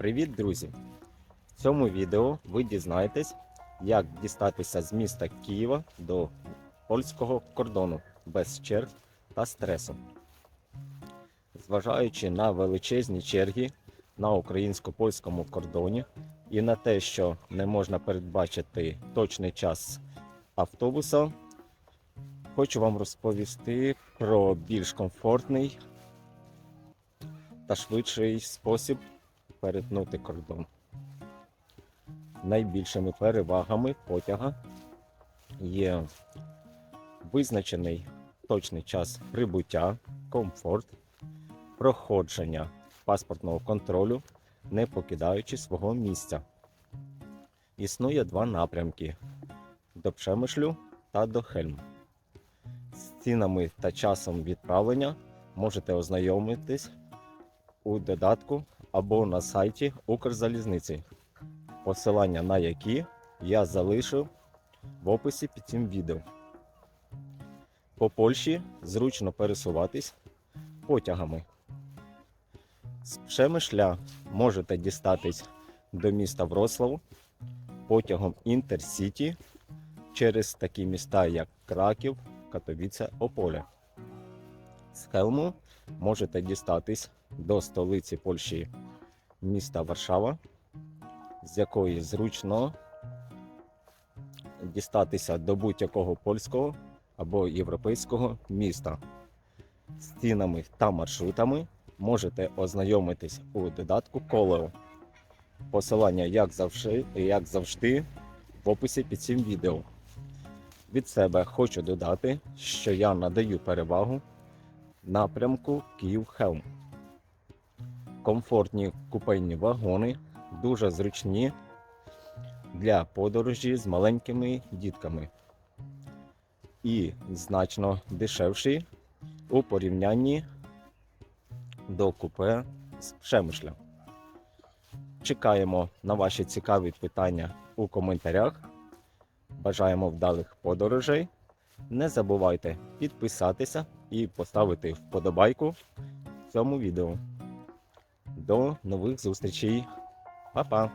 Привіт, друзі! В цьому відео ви дізнаєтесь, як дістатися з міста Києва до польського кордону без черг та стресу. Зважаючи на величезні черги на українсько-польському кордоні і на те, що не можна передбачити точний час автобуса, хочу вам розповісти про більш комфортний та швидший спосіб перетнути кордон. Найбільшими перевагами потяга є визначений точний час прибуття, комфорт, проходження паспортного контролю, не покидаючи свого місця. Існує два напрямки до Пшемишлю та до Хельму. З цінами та часом відправлення можете ознайомитись у додатку або на сайті Укрзалізниці, посилання на які я залишив в описі під цим відео. По Польщі зручно пересуватись потягами. З Пшемишля можете дістатись до міста Вроцлав потягом Інтерсіті через такі міста, як Краків, Катовіце, Ополе. З Хелму можете дістатись до столиці Польщі міста Варшава, з якої зручно дістатися до будь-якого польського або європейського міста. З цінами та маршрутами можете ознайомитись у додатку Колео. Посилання, як завжди, як завжди, в описі під цим відео. Від себе хочу додати, що я надаю перевагу напрямку Київ-Хелм. Комфортні купейні вагони дуже зручні для подорожі з маленькими дітками і значно дешевші у порівнянні до купе з Пшемишля. Чекаємо на ваші цікаві питання у коментарях. Бажаємо вдалих подорожей. Не забувайте підписатися і поставити вподобайку цьому відео. До нових зустрічей. Па-па!